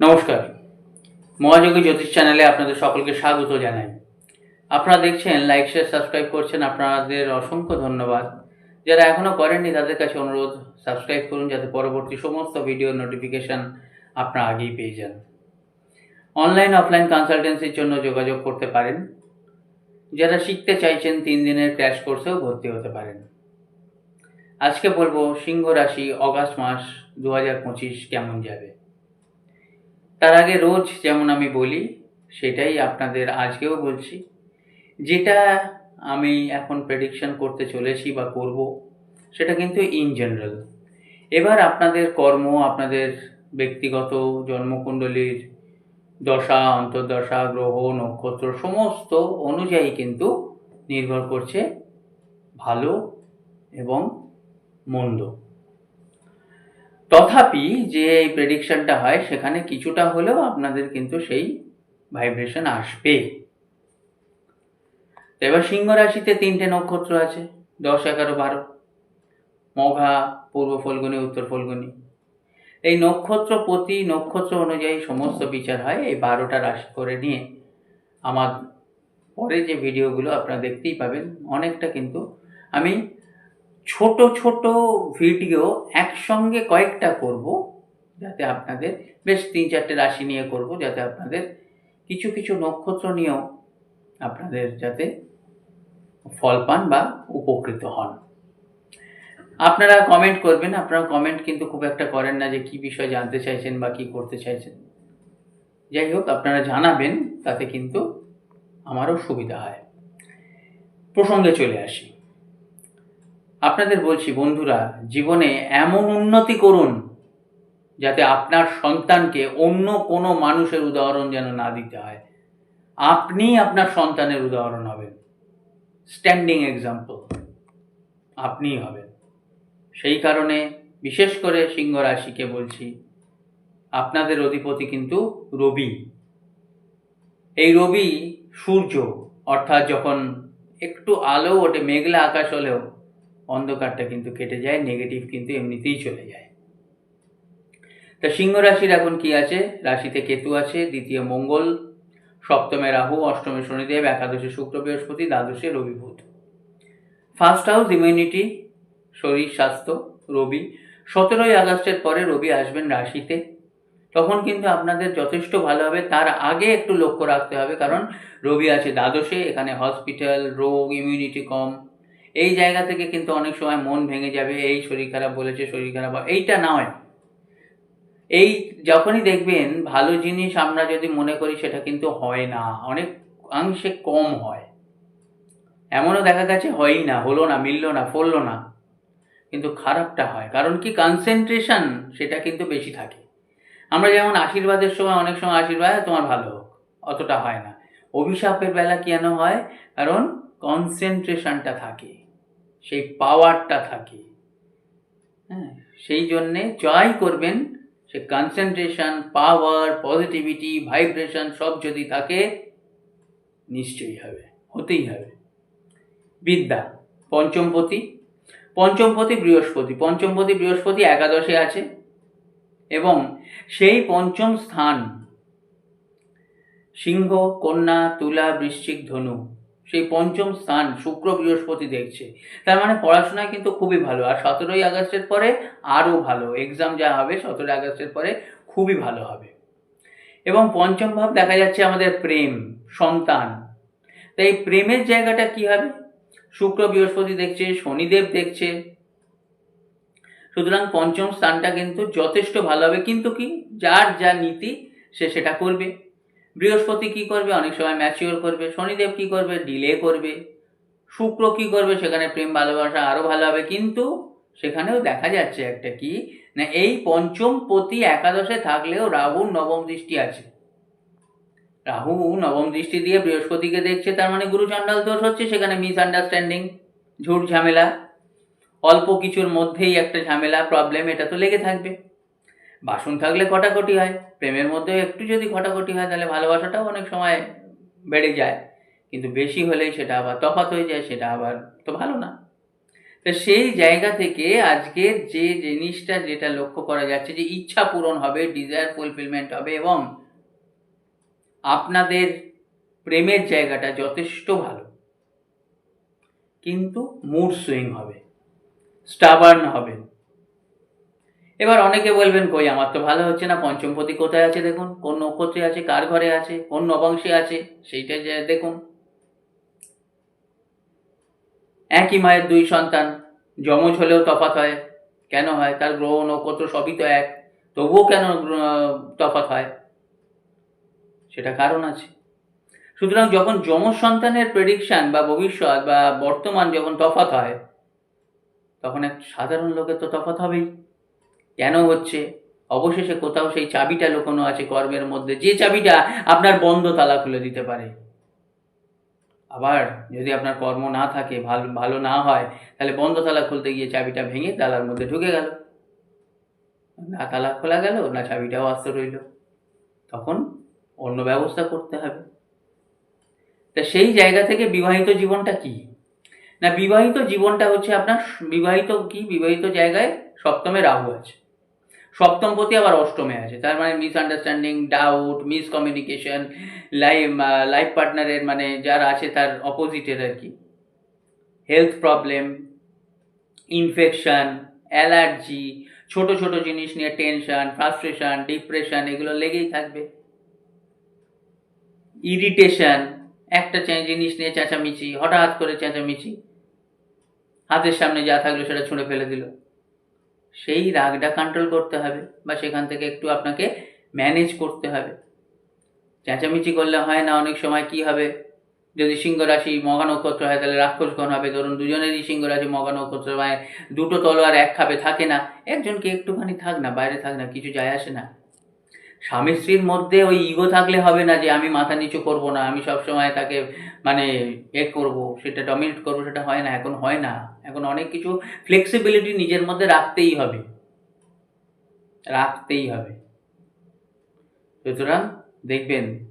নমস্কার। মহাযোগী জ্যোতিষ চ্যানেলে আপনাদের সকলকে স্বাগত জানাই। আপনারা দেখছেন লাইক, শেয়ার, সাবস্ক্রাইব করছেন আপনাদের অসংখ্য ধন্যবাদ। যারা এখনও করেননি, তাদের কাছে অনুরোধ, সাবস্ক্রাইব করুন যাতে পরবর্তী সমস্ত ভিডিও নোটিফিকেশান আপনারা আগেই পেয়ে যান। অনলাইন অফলাইন কনসালটেন্সির জন্য যোগাযোগ করতে পারেন। যারা শিখতে চাইছেন, তিন দিনের ক্র্যাশ কোর্সেও ভর্তি হতে পারেন। আজকে বলব, সিংহ রাশি, অগাস্ট মাস দু হাজার পঁচিশ কেমন যাবে? তার আগে রোজ যেমন আমি বলি, সেটাই আপনাদের আজকেও বলছি। যেটা আমি এখন প্রেডিকশন করতে চলেছি বা করব, সেটা কিন্তু ইন জেনারেল এবার আপনাদের কর্ম, আপনাদের ব্যক্তিগত জন্মকুণ্ডলীর দশা, অন্তর্দশা, গ্রহ, নক্ষত্র, সমস্ত অনুযায়ী কিন্তু নির্ভর করছে ভালো এবং মন্দ। তথাপি যে এই প্রেডিকশনটা হয়, সেখানে কিছুটা হলেও আপনাদের কিন্তু সেই ভাইব্রেশন আসবে। এবার সিংহ রাশিতে তিনটে নক্ষত্র আছে, দশ, এগারো, বারো। মঘা, পূর্ব ফলগুনি, উত্তর ফলগুনি। এই নক্ষত্র প্রতি নক্ষত্র অনুযায়ী সমস্ত বিচার হয় এই বারোটা রাশি করে নিয়ে। আমার পরে যে ভিডিওগুলো আপনারা দেখতেই পাবেন, অনেকটা কিন্তু আমি ছোট ছোট ভিডিও একসঙ্গে কয়েকটা করব, যাতে আপনাদের বেশ তিন চারটে রাশি নিয়ে করব, যাতে আপনাদের কিছু কিছু নক্ষত্র নিয়েও আপনাদের যাতে ফল পান বা উপকৃত হন। আপনারা কমেন্ট করবেন, আপনারা কমেন্ট কিন্তু খুব একটা করেন না যে কি বিষয় জানতে চাইছেন বা কি করতে চাইছেন। যাই হোক, আপনারা জানাবেন, তাতে কিন্তু আমারও সুবিধা হয়। প্রসঙ্গে চলে আসি। আপনাদের বলছি, বন্ধুরা, জীবনে এমন উন্নতি করুন যাতে আপনার সন্তানকে অন্য কোনো মানুষের উদাহরণ যেন না দিতে হয়। আপনি আপনার সন্তানের উদাহরণ হবেন। স্ট্যান্ডিং এক্সাম্পল আপনিই হবেন। সেই কারণে বিশেষ করে সিংহ রাশিকে বলছি, আপনাদের অধিপতি কিন্তু রবি। এই রবি সূর্য, অর্থাৎ যখন একটু আলো ওঠে মেঘলা আকাশ হলেও অন্ধকারটা কিন্তু কেটে যায় নেগেটিভ কিন্তু এমনিতেই চলে যায়। তা সিংহ রাশির এখন কি আছে? রাশিতে কেতু আছে, দ্বিতীয় মঙ্গল, সপ্তমে রাহু, অষ্টমে শনিদেব, একাদশে শুক্র, বৃহস্পতি, দ্বাদশে রবি বুধ। ফার্স্ট হাউস ইমিউনিটি শরীর, স্বাস্থ্য, রবি। সতেরোই আগস্টের পরে রবি আসবেন রাশিতে। তখন কিন্তু আপনাদের যথেষ্ট ভালো হবে, তার আগে একটু লক্ষ্য রাখতে হবে, কারণ রবি আছে দ্বাদশে, এখানে হসপিটাল রোগ ইমিউনিটি কম। এই জায়গা থেকে কিন্তু অনেক সময় মন ভেঙে যাবে, এই শরীর খারাপ বলেছে, শরীর খারাপ এইটা নয়। এই যখনই দেখবেন ভালো জিনিস আমরা যদি মনে করি সেটা কিন্তু হয় না, অনেক অংশে কম হয়। এমনও দেখা গেছে হয়ই না, হলো না, মিললো না, ফললো না, কিন্তু খারাপটা হয়, কারণ কি কনসেন্ট্রেশন সেটা কিন্তু বেশি থাকে। আমরা যেমন আশীর্বাদের সময় অনেক সময় আশীর্বাদ, তোমার ভালো হোক, অতটা হয় না। অভিশাপের বেলা কেন হয়? কারণ কনসেন্ট্রেশনটা থাকে, সেই পাওয়ারটা থাকে। হ্যাঁ সেই জন্যে জয় করবেন, সে কনসেন্ট্রেশন পাওয়ার পজিটিভিটি ভাইব্রেশন সব যদি থাকে, নিশ্চয়ই হবে, হতেই হবে। বিদ্যা, পঞ্চমপতি পঞ্চমপতি বৃহস্পতি পঞ্চমপতি বৃহস্পতি একাদশে আছে, এবং সেই পঞ্চম স্থান, সিংহ, কন্যা, তুলা, বৃশ্চিক, ধনু সেই পঞ্চম স্থান শুক্র বৃহস্পতি দেখছে। তার মানে পড়াশোনায় কিন্তু খুবই ভালো, আর সতেরোই আগস্টের পরে আরও ভালো এক্সাম যা হবে সতেরোই আগস্টের পরে খুবই ভালো হবে। এবং পঞ্চম ভাব দেখা যাচ্ছে আমাদের প্রেম, সন্তান। তাই প্রেমের জায়গাটা কি হবে? শুক্র বৃহস্পতি দেখছে, শনিদেব দেখছে। সুতরাং পঞ্চম স্থানটা কিন্তু যথেষ্ট ভালো হবে, কিন্তু কি? যার যা নীতি সে সেটা করবে। বৃহস্পতি কি করবে? অনেক সময় ম্যাচিওর করবে। শনিদেব কি করবে? ডিলে করবে। শুক্র কি করবে? সেখানে প্রেম, ভালোবাসা আরও ভালো হবে। কিন্তু সেখানেও দেখা যাচ্ছে একটা কি? না, এই পঞ্চম পতি একাদশে থাকলেও রাহুর নবম দৃষ্টি আছে। রাহু নবম দৃষ্টি দিয়ে বৃহস্পতিকে দেখছে। তার মানে গুরু চণ্ডাল দোষ হচ্ছে। সেখানে মিস আন্ডারস্ট্যান্ডিং ঝুট ঝামেলা। অল্প কিছুর মধ্যেই একটা ঝামেলা প্রবলেম এটা তো লেগে থাকবে। বাসন থাকলে কটাকটি হয়, প্রেমের মধ্যে একটু যদি কটাকটি হয় তাহলে ভালোবাসাটাও অনেক সময় বেড়ে যায়। কিন্তু বেশি হলেই সেটা আবার তফাৎ হয়ে যায়, সেটা আবার তো ভালো না। তো সেই জায়গা থেকে আজকের যে জিনিসটা যেটা লক্ষ্য করা যাচ্ছে যে ইচ্ছা পূরণ হবে ডিজায়ার ফুলফিলমেন্ট হবে এবং আপনাদের প্রেমের জায়গাটা যথেষ্ট ভালো, কিন্তু মুড সুইং হবে স্টাবার্ন হবে। এবার অনেকে বলবেন, কই, আমার তো ভালো হচ্ছে না, পঞ্চমপতি কোথায় আছে দেখুন? কোন নক্ষত্রে আছে, কার ঘরে আছে, কোন নবাংশে আছে? সেইটা দেখুন। একই মায়ের দুই সন্তান, যমজ হলেও তফাৎ হয়। কেন হয়? তার গ্রহ, নক্ষত্র সবই তো এক। তবুও কেন তফাৎ হয়? সেটা কারণ আছে। সুতরাং যখন যমজ সন্তানের প্রেডিকশন বা ভবিষ্যৎ বা বর্তমান যখন তফাৎ হয়, তখন এক সাধারণ লোকের তো তফাৎ হবেই। কেন হচ্ছে? অবশেষে কোথাও সেই চাবিটা লুকোনো আছে কর্মের মধ্যে। যে চাবিটা আপনার বন্ধ তালা খুলে দিতে পারে। আবার যদি আপনার কর্ম না থাকে, ভালো ভালো না হয়, তাহলে বন্ধ তালা খুলতে গিয়ে চাবিটা ভেঙে তালার মধ্যে ঢুকে গেল। না তালা খোলা গেল, না চাবিটাও আস্ত রইল। তখন অন্য ব্যবস্থা করতে হবে। তা সেই জায়গা থেকে বিবাহিত জীবনটা কি? না, বিবাহিত জীবনটা হচ্ছে আপনার বিবাহিত কি? বিবাহিত জায়গায় সপ্তমে রাহু আছে। সপ্তম পতি আবার অষ্টমে আছে। তার মানে misunderstanding doubt miss miscommunication life life পার্টনারের মানে যারা আছে তার অপোজিটের আর কি হেলথ প্রবলেম ইনফেকশন অ্যালার্জি ছোট ছোট জিনিস নিয়ে টেনশন ফ্রাস্ট্রেশন ডিপ্রেশন এগুলো লেগেই থাকবে। ইরিটেশন একটা জিনিস নিয়ে চেঁচামেচি, হঠাৎ করে চেঁচামেচি। হাতের সামনে যা থাকল সেটা ছুঁড়ে ফেলে দিল। সেই রাগটা কন্ট্রোল করতে হবে বা সেখান থেকে একটু আপনাকে ম্যানেজ করতে হবে। চেঁচামেচি করলে হয় না, অনেক সময় কি হবে? যদি সিংহ রাশি মগা নক্ষত্র হয়, তাহলে রাক্ষসগণ হবে। ধরুন দুজনেরই সিংহ রাশি মগা নক্ষত্র হয় দুটো তলোয়ার এক খাবে থাকে না। একজনকে একটুখানি থাক না, বাইরে থাক না, কিছু যায় আসে না। স্বামী স্ত্রীর মধ্যে ওই ইগো থাকলে হবে না যে আমি মাথা নিচু করব না, আমি সবসময় তাকে মানে এ করব, সেটা ডমিনেট করব, সেটা হয় না, এখন হয় না। এখন অনেক কিছু ফ্লেক্সিবিলিটি নিজের মধ্যে রাখতেই হবে। রাখতেই হবে। সুতরাং দেখবেন,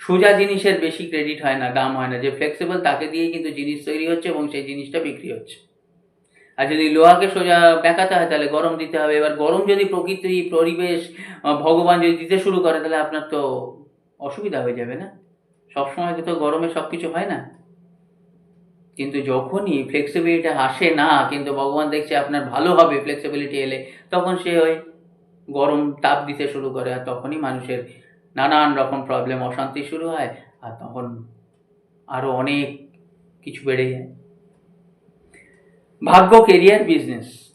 সোজা জিনিসের বেশি ক্রেডিট হয় না, দাম হয় না। যে ফ্লেক্সিবল তাকে দিয়েই কিন্তু জিনিস তৈরি হচ্ছে এবং সেই জিনিসটা বিক্রি হচ্ছে। আর যদি লোহাকে সোজা বেঁকাতে হয়, তাহলে গরম দিতে হবে। এবার গরম যদি প্রকৃতি, পরিবেশ ভগবান যদি দিতে শুরু করে, তাহলে আপনার তো অসুবিধা হয়ে যাবে না। সবসময় তো গরমে সব কিছু হয় না। কিন্তু যখনই ফ্লেক্সিবিলিটি আসে না, কিন্তু ভগবান দেখছে আপনার ভালো হবে ফ্লেক্সিবিলিটি এলে, তখন সে ওই গরম তাপ দিতে শুরু করে আর তখনই মানুষের নানান রকম প্রবলেম অশান্তি শুরু হয় আর তখন আরও অনেক কিছু বেড়ে যায়। ভাগ্য কেরিয়ার বিজনেস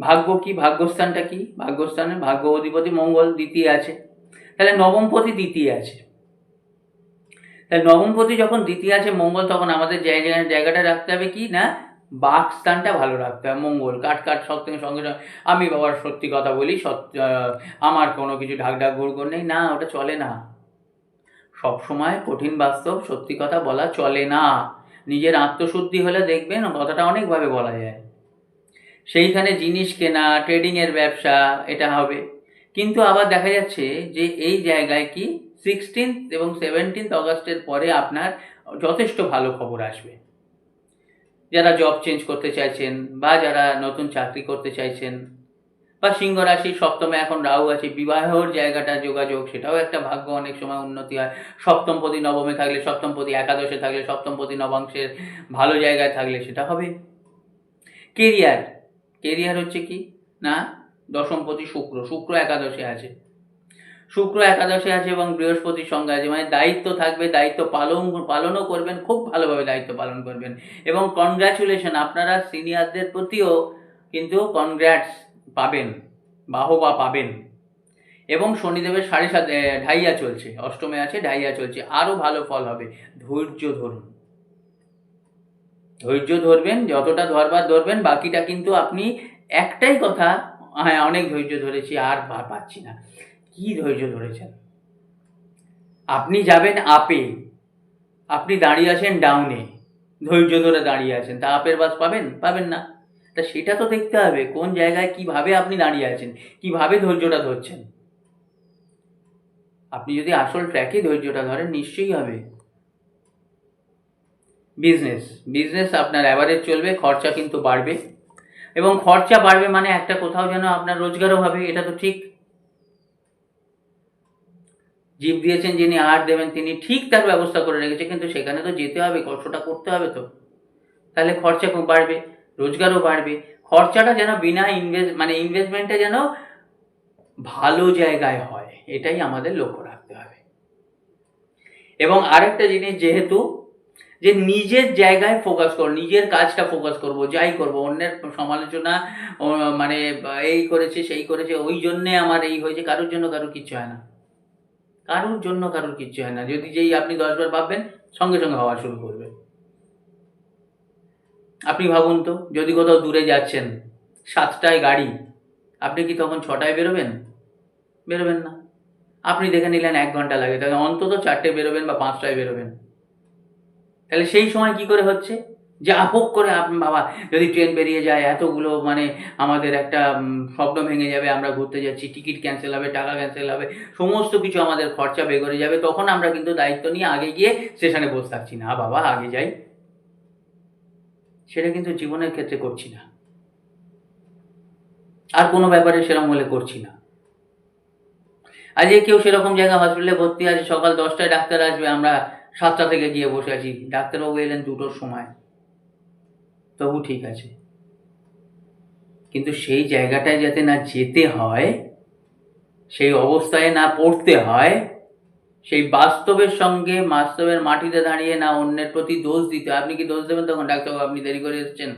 ভাগ্য কি? ভাগ্যস্থানটা কি? ভাগ্যস্থানে ভাগ্য অধিপতি মঙ্গল দ্বিতীয় আছে। তাহলে নবমপতি দ্বিতীয় আছে। তাহলে নবমপতি যখন দ্বিতীয় আছে মঙ্গল, তখন আমাদের জায়গায় জায়গাটা রাখতে হবে কি? না? বাক স্থানটা ভালো রাখতে হবে। মঙ্গল, কাট কাট থেকে সঙ্গে সঙ্গে। আমি বাবার সত্যি কথা বলি সত্য আমার কোনো কিছু ঢাক ঢাক গুড় নেই। না, ওটা চলে না। সব সময় কঠিন বাস্তব সত্যি কথা বলা চলে না। নিজের আত্মশুদ্ধি হলে দেখবেন কথাটা অনেকভাবে বলা যায়। সেইখানে জিনিস কেনা ট্রেডিংয়ের ব্যবসা, এটা হবে। কিন্তু আবার দেখা যাচ্ছে যে এই জায়গায় কি সিক্সটিন্থ এবং সেভেন্টিন্থ অগস্টের পরে আপনার যথেষ্ট ভালো খবর আসবে। যারা জব চেঞ্জ করতে চাইছেন বা যারা নতুন চাকরি করতে চাইছেন বা সিংহ রাশির সপ্তমে এখন রাহু আছে, বিবাহর জায়গাটা যোগাযোগ, সেটাও একটা ভাগ্য অনেক সময় উন্নতি হয়। সপ্তমপতি নবমে থাকলে, সপ্তমপতি একাদশে থাকলে, সপ্তমপতি নবাংশের ভালো জায়গায় থাকলে সেটা হবে। কেরিয়ার কেরিয়ার হচ্ছে কি? না, দশমপতি শুক্র শুক্র একাদশে আছে। শুক্র একাদশে আছে এবং বৃহস্পতির সঙ্গে আছে মানে দায়িত্ব থাকবে, দায়িত্ব পালন, পালনও করবেন, খুব ভালোভাবে দায়িত্ব পালন করবেন। এবং কনগ্রাচুলেশন আপনারা সিনিয়রদের প্রতিও কিন্তু কনগ্রাটস পাবেন, বাহবা পাবেন। এবং শনিদেবের সাড়ে সাত ঢাইয়া চলছে, অষ্টমে আছে, ঢাইয়া চলছে, আরও ভালো ফল হবে, ধৈর্য ধরুন। ধৈর্য ধরবেন, যতটা ধরবার ধরবেন, বাকিটা কিন্তু আপনি একটাই কথা হ্যাঁ অনেক ধৈর্য ধরেছি, আর পাচ্ছি না। কি ধৈর্য ধরেছেন? আপনি যাবেন আপে, আপনি দাঁড়িয়ে আছেন ডাউনে ধৈর্য ধরে দাঁড়িয়ে আছেন, তা আপের বাস পাবেন? পাবেন না। তা সেটা তো দেখতে হবে, কোন জায়গায় কীভাবে আপনি দাঁড়িয়ে আছেন, কীভাবে ধৈর্যটা ধরছেন। আপনি যদি আসল ট্র্যাকে ধৈর্যটা ধরেন, নিশ্চয়ই হবে। বিজনেস বিজনেস আপনার অ্যাভারেজ চলবে, খরচা কিন্তু বাড়বে। এবং খরচা বাড়বে মানে একটা কোথাও যেন আপনার রোজগারও হবে, এটা তো ঠিক। জীব দিয়েছেন যিনি আর দেবেন তিনি, ঠিক তার ব্যবস্থা করে রেখেছে, কিন্তু সেখানে তো যেতে হবে, কষ্টটা করতে হবে তো। তাহলে খরচা বাড়বে। রোজগারও বাড়বে। খরচাটা যেন বিনা ইনভেস্ট মানে ইনভেস্টমেন্টটা যেন ভালো জায়গায় হয়, এটাই আমাদের লক্ষ্য রাখতে হবে। এবং আরেকটা জিনিস যেহেতু, যে নিজের জায়গায় ফোকাস করো, নিজের কাজটা ফোকাস করব, যাই করব, অন্যের সমালোচনা মানে এই করেছে, সেই করেছে, ওই জন্যে আমার এই হয়েছে, কারোর জন্য কারোর কিচ্ছু হয় না। কারোর জন্য কারোর কিচ্ছু হয় না। যদি যেই আপনি দশবার ভাববেন, সঙ্গে সঙ্গে হওয়া শুরু করবে আপনি ভাবুন তো, যদি কোথাও দূরে যাচ্ছেন, সাতটায় গাড়ি, আপনি কি তখন ছটায় বেরোবেন? বেরোবেন না। আপনি দেখে নিলেন এক ঘণ্টা লাগে, তাহলে অন্তত চারটে বেরোবেন বা পাঁচটায় বেরোবেন। তাহলে সেই সময় কি করে হচ্ছে? যা হোক করে আপনি বাবা, যদি ট্রেন বেরিয়ে যায়, এতগুলো মানে আমাদের একটা স্বপ্ন ভেঙে যাবে, আমরা ঘুরতে যাচ্ছি, টিকিট ক্যান্সেল হবে, টাকা ক্যান্সেল হবে, সমস্ত কিছু আমাদের খরচা বেগরে যাবে, তখন আমরা কিন্তু দায়িত্ব নিয়ে আগে গিয়ে স্টেশনে বসে থাকছি। না বাবা, আগে যাই। সেটা কিন্তু জীবনের ক্ষেত্রে করছি না। আর কোনো ব্যাপারে সেরকম হলে করছি না। আজকে কেউ সেরকম জায়গা হসপিটালে ভর্তি আছে, সকাল দশটায় ডাক্তার আসবে, আমরা সাতটা থেকে গিয়ে বসে আছি। ডাক্তারবাবু এলেন দুটোর সময়। তবু ঠিক আছে। কিন্তু সেই জায়গাটায় যাতে না যেতে হয়, সেই অবস্থায় না পড়তে হয় সেই বাস্তবের সঙ্গে বাস্তবের মাটিতে দাঁড়িয়ে না অন্যের প্রতি দোষ দিতে হয়। আপনি কি দোষ দেবেন তখন? ডাক্তারবাবু আপনি দেরি করে এসেছেন।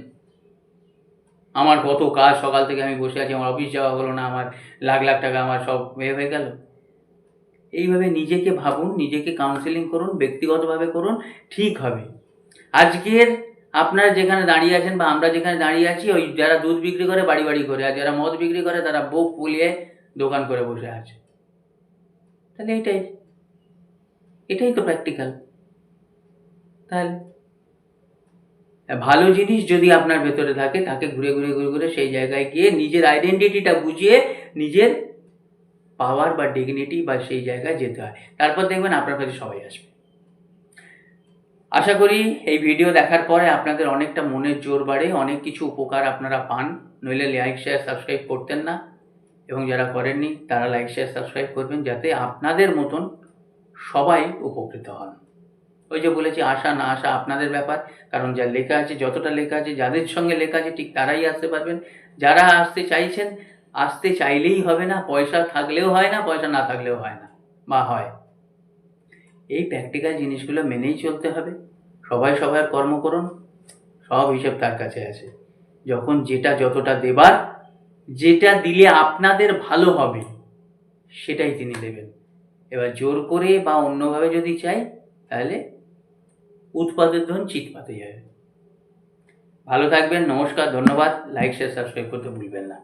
আমার কত কাজ সকাল থেকে আমি বসে আছি, আমার অফিস যাওয়া হলো না, আমার লাখ লাখ টাকা আমার সব এ হয়ে গেল। এইভাবে নিজেকে ভাবুন, নিজেকে কাউন্সেলিং করুন, ব্যক্তিগতভাবে করুন, ঠিক হবে। আজকের আপনারা যেখানে দাঁড়িয়ে আছেন বা আমরা যেখানে দাঁড়িয়ে আছি, ওই যারা দুধ বিক্রি করে, বাড়ি বাড়ি করে, আর যারা মদ বিক্রি করে, তারা বুক ফুলিয়ে দোকান করে বসে আছে। তাহলে এটাই এটাই তো প্র্যাকটিক্যাল তাহলে? ভালো জিনিস যদি আপনার ভেতরে থাকে, তাকে ঘুরে ঘুরে ঘুরে ঘুরে সেই জায়গায় গিয়ে নিজের আইডেন্টিটিটা বুঝিয়ে নিজের পাওয়ার বা ডিগনিটি বা সেই জায়গায় যেতে হয়। তারপর দেখবেন আপনার কাছে সবাই আসবে। আশা করি এই ভিডিও দেখার পরে আপনাদের অনেকটা মনের জোর বাড়ে, অনেক কিছু উপকার আপনারা পান। নইলে লাইক শেয়ার সাবস্ক্রাইব করতেন না। এবং যারা করেননি, তারা লাইক শেয়ার সাবস্ক্রাইব করবেন যাতে আপনাদের মতন সবাই উপকৃত হন। ওই যে বলেছি, আশা না আশা আপনাদের ব্যাপার, কারণ যা লেখা আছে, যতটা লেখা আছে, যাদের সঙ্গে লেখা আছে, ঠিক তারাই আসতে পারবেন। যারা আসতে চাইছেন, আসতে চাইলেই হবে না, পয়সা থাকলেও হয় না, পয়সা না থাকলেও হয় না, বা হয়। এই প্র্যাকটিক্যাল জিনিসগুলো মেনেই চলতে হবে। সবাই সবার কর্ম করুন, সব হিসেব তার কাছে আছে। যখন যেটা যতটা দেবার, যেটা দিলে আপনাদের ভালো হবে, সেটাই তিনি দেবেন। এবার জোর করে বা অন্যভাবে যদি চাই, তাহলে উৎপাদের ধন চিৎপাতে যাবে। ভালো থাকবেন, নমস্কার, ধন্যবাদ। লাইক শেয়ার সাবস্ক্রাইব করতে ভুলবেন না।